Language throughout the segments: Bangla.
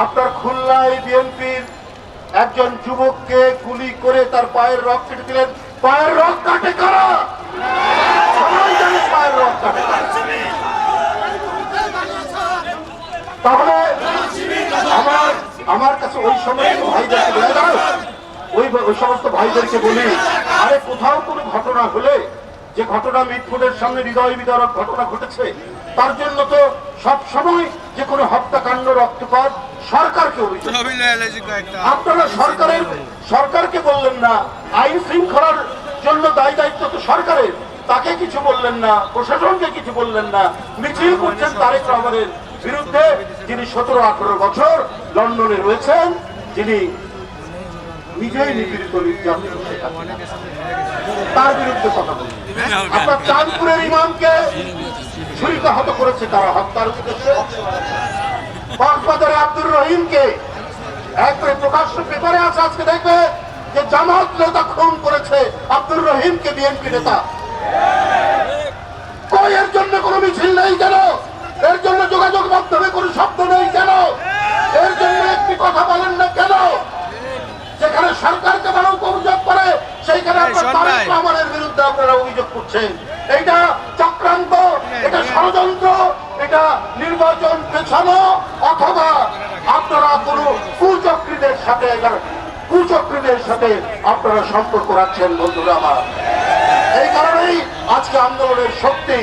আপনার খুলনায় বিএনপির একজন যুবককে গুলি করে তার পায়ের রক কেটে দিলেন। পায়ের রক কাটে কারা? পায়ের কাটে তাহলে আমার আমার কাছে ওই সমস্ত ভাইদেরকে বলে দাও। ওই ওই সমস্ত ভাইদেরকে বলি, আরে কোথাও কোনো ঘটনা হলে যে ঘটনা মিটফুটের সামনে হৃদয় বিদারক ঘটনা ঘটেছে, তার জন্য তো সব সময় যে কোনো হত্যাকাণ্ড রক্তপাত সরকারকে অভিযোগ আপনারা সরকারের সরকারকে বললেন না আইন শৃঙ্খলার জন্য দায়ী দায়িত্ব তো সরকারের। তাকে কিছু বললেন না প্রশাসনকে কিছু বললেন না। মিছিল করছেন তারেক রহমানের বিরুদ্ধে যিনি সতেরো আঠারো বছর লন্ডনে রয়েছেন যিনি নিজেই নিপীড়িত নির্যাতিত তার বিরুদ্ধে কথা বলছেন আপনার চাঁদপুরের ইমামকে ছুরিকাহত করেছে তারা হত্যার উদ্দেশ্যে। কক্সবাজারে আব্দুর রহিমকে একবারে প্রকাশ্য পেপারে আছে আজকে দেখবে যে জামাত নেতা খুন করেছে আব্দুর রহিমকে বিএনপি নেতা। কই এর জন্য কোনো মিছিল নেই কেন? এর জন্য যোগাযোগ মাধ্যমে কোনো শব্দ নেই কেন? এর জন্য একটি কথা বলেন না কেন? যেখানে সরকারকে মানুষ অভিযোগ করে সেইখানে আপনার তারেক রহমানের বিরুদ্ধে আপনারা অভিযোগ করছেন। এটা পেছানো অথবা আপনারা কোনো কুচক্রীদের সাথে কুচক্রীদের সাথে আপনারা সম্পর্ক রাখছেন, বন্ধুরা আমার। এই কারণেই আজকে আন্দোলনের শক্তি,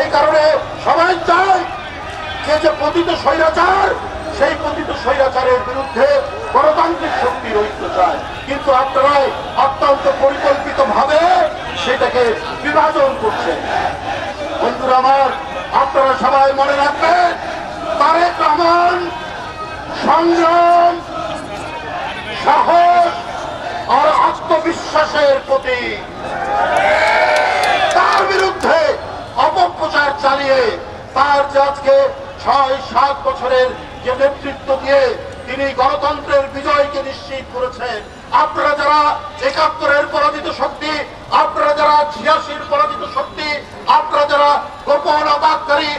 এই কারণে সবাই চায় যে যে পতিত স্বৈরাচার, সেই পতিত স্বৈরাচারের বিরুদ্ধে গণতান্ত্রিক শক্তি ঐক্য চায়। কিন্তু আপনারা অত্যন্ত পরিকল্পিত ভাবে সেটাকে বিভাজন করছেন। বন্ধুরা আমার, আপনারা সবাই মনে রাখবেন তারেক রহমান, সংগ্রাম, সাহস আর আত্মবিশ্বাসের প্রতি। তার বিরুদ্ধে অপপ্রচার চালিয়ে তার আজকে ছয়, সাত বছরের যে নেতৃত্ব দিয়ে তিনি গণতন্ত্রের বিজয়কে নিশ্চিত করেছেন, আপনারা যারা একাত্তরের পরাজিত শক্তি, আপনারা যারা ছিয়াশির পরাজিত শক্তি, আপনারা যারা গোপন অবাদকারী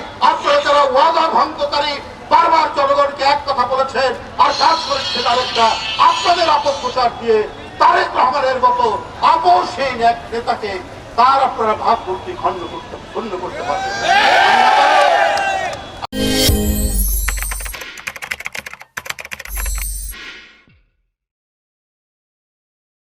ভঙ্গকারী বারবার জনগণকে এক কথা বলেছেন আর কাজ করেছেন আরেকটা, আপনাদের অপপ্রচার দিয়ে তারেক রহমানের মতো আপসহীন এক নেতাকে তার আপনারা ভাবমূর্তি খণ্ড করতে খণ্ড করতে